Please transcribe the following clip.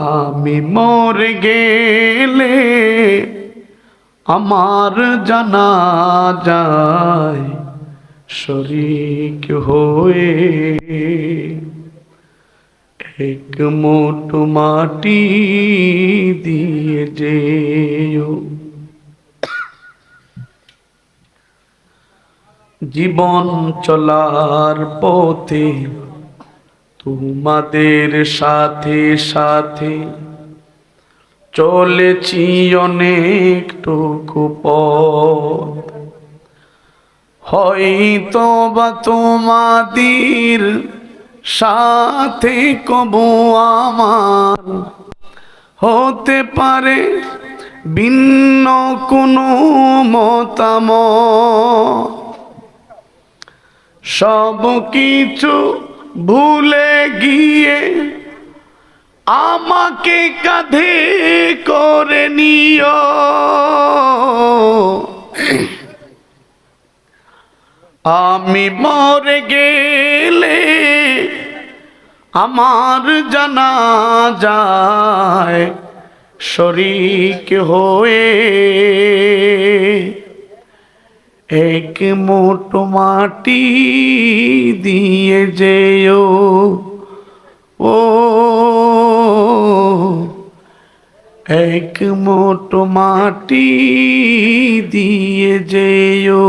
আমি মরে গেলে আমার জানা যায় শরিক হয়ে এক মোট মাটি দিয়ে যেও। জীবন চলার পথে তোমাদের সাথে সাথে চলেছি অনেকটুকু পথ। হয়তো বা তোমাদের সাথে কবু আমার হতে পারে ভিন্ন কোনো মতামত। সব কিছু ভুলে গিয়ে আমাকে কাঁধে করে নিও। আমি মরে গেলে আমার জানা যায় শরিক হয়ে এক মোট মাটি দিয়ে যেও। ও এক মোট মাটি দিয়ে যেও।